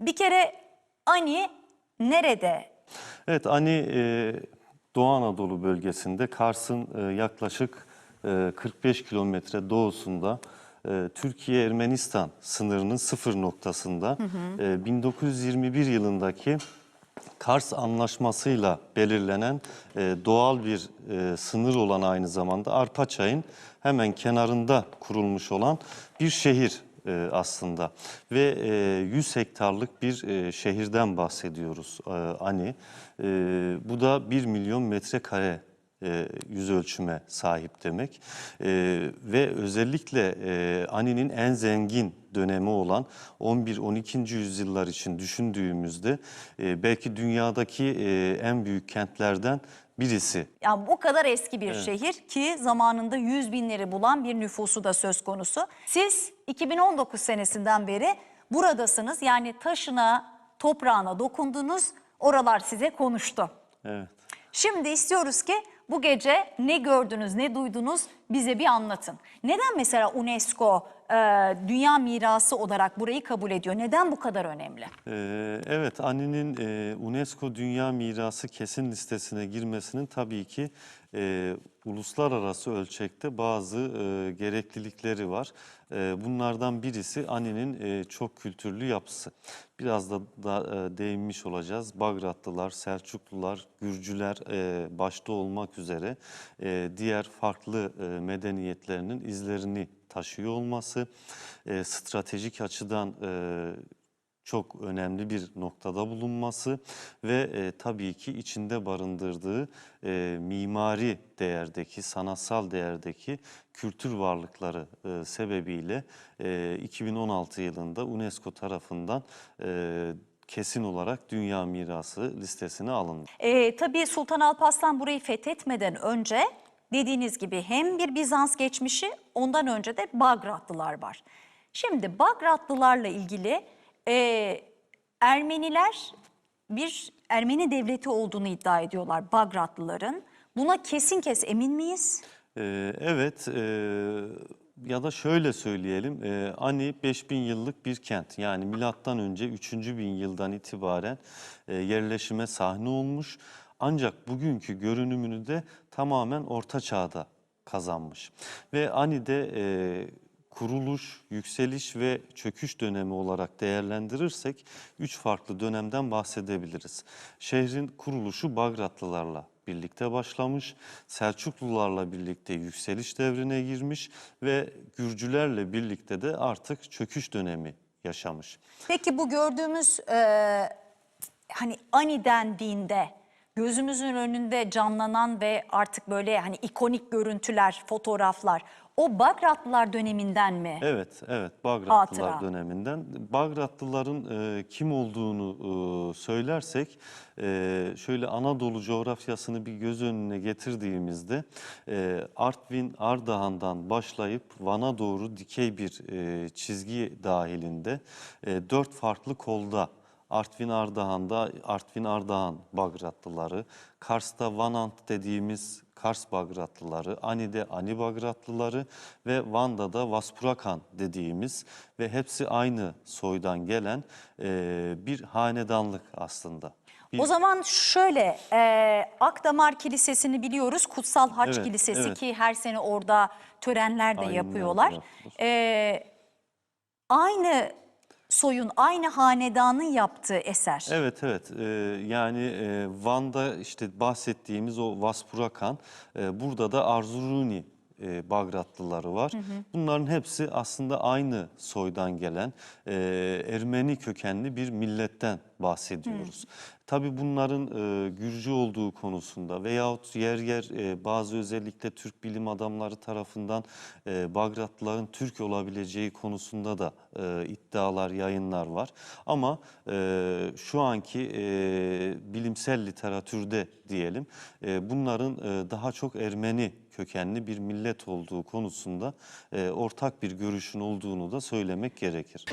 Bir kere Ani nerede? Evet, Ani e, Doğu Anadolu bölgesinde Kars'ın e, yaklaşık e, 45 kilometre doğusunda e, Türkiye-Ermenistan sınırının sıfır noktasında e, 1921 yılındaki Kars Anlaşması'yla belirlenen e, doğal bir e, sınır olan aynı zamanda Arpaçay'ın hemen kenarında kurulmuş olan bir şehir e, aslında ve e, 100 hektarlık bir e, şehirden bahsediyoruz e, Ani. E, bu da 1 milyon metrekare e, yüz ölçüme sahip demek E, ve özellikle e, Ani'nin en zengin dönemi olan 11-12. yüzyıllar için düşündüğümüzde e, belki dünyadaki e, en büyük kentlerden birisi. Yani bu kadar eski bir şehir ki zamanında yüz binleri bulan bir nüfusu da söz konusu. Siz 2019 senesinden beri buradasınız. Yani taşına, toprağına dokundunuz. Oralar size konuştu. Evet. Şimdi istiyoruz ki bu gece ne gördünüz, ne duydunuz bize bir anlatın. Neden mesela UNESCO e, dünya mirası olarak burayı kabul ediyor? Neden bu kadar önemli? Ee, Evet, Ani'nin e, UNESCO Dünya Mirası kesin listesine girmesinin tabii ki e, uluslararası ölçekte bazı e, gereklilikleri var. E, bunlardan birisi Ani'nin e, çok kültürlü yapısı. Biraz da, da e, değinmiş olacağız. Bagratlılar, Selçuklular, Gürcüler e, başta olmak üzere e, diğer farklı e, medeniyetlerinin izlerini taşıyor olması, e, stratejik açıdan e, çok önemli bir noktada bulunması ve e, tabii ki içinde barındırdığı e, mimari değerdeki, sanatsal değerdeki kültür varlıkları e, sebebiyle e, 2016 yılında UNESCO tarafından e, kesin olarak Dünya Mirası listesine alındı. E, tabii Sultan Alparslan burayı fethetmeden önce dediğiniz gibi hem bir Bizans geçmişi ondan önce de Bagratlılar var. Şimdi Bagratlılarla ilgili e, Ermeniler bir Ermeni devleti olduğunu iddia ediyorlar Bagratlıların. Buna kesin kes emin miyiz? Ee, Evet e, ya da şöyle söyleyelim e, Ani 5000 yıllık bir kent yani milattan önce 3000 yıldan itibaren e, yerleşime sahne olmuş ancak bugünkü görünümünü de tamamen orta çağda kazanmış ve Ani'de e, kuruluş, yükseliş ve çöküş dönemi olarak değerlendirirsek üç farklı dönemden bahsedebiliriz. Şehrin kuruluşu Bagratlılarla birlikte başlamış, Selçuklularla birlikte yükseliş devrine girmiş ve Gürcülerle birlikte de artık çöküş dönemi yaşamış. Peki bu gördüğümüz e, hani Ani dendiğinde gözümüzün önünde canlanan ve artık böyle hani ikonik görüntüler, fotoğraflar o Bagratlılar döneminden mi? Evet, evet Bagratlılar Hatıra. döneminden. Bagratlıların e, kim olduğunu e, söylersek, e, şöyle Anadolu coğrafyasını bir göz önüne getirdiğimizde e, Artvin, Ardahan'dan başlayıp Van'a doğru dikey bir e, çizgi dahilinde e, dört farklı kolda Artvin Ardahan'da Artvin Ardahan Bagratlıları, Kars'ta Vanant dediğimiz Kars Bagratlıları, Ani'de Ani Bagratlıları ve Van'da da Vaspurakan dediğimiz ve hepsi aynı soydan gelen e, bir hanedanlık aslında. Bir- O zaman şöyle e, Akdamar Kilisesi'ni biliyoruz. Kutsal Haç Evet, Kilisesi evet. ki her sene orada törenler de Aynen yapıyorlar. E, aynı soyun, aynı hanedanın yaptığı eser. Evet evet Ee, yani e, Van'da işte bahsettiğimiz o Vaspurakan e, burada da Arzuruni e, Bagratlıları var. Bunların hepsi aslında aynı soydan gelen e, Ermeni kökenli bir milletten bahsediyoruz. Tabii bunların e, Gürcü olduğu konusunda veyahut yer yer e, bazı özellikle Türk bilim adamları tarafından e, Bagratlıların Türk olabileceği konusunda da e, iddialar, yayınlar var. Ama e, şu anki e, bilimsel literatürde diyelim e, bunların e, daha çok Ermeni kökenli bir millet olduğu konusunda e, ortak bir görüşün olduğunu da söylemek gerekir.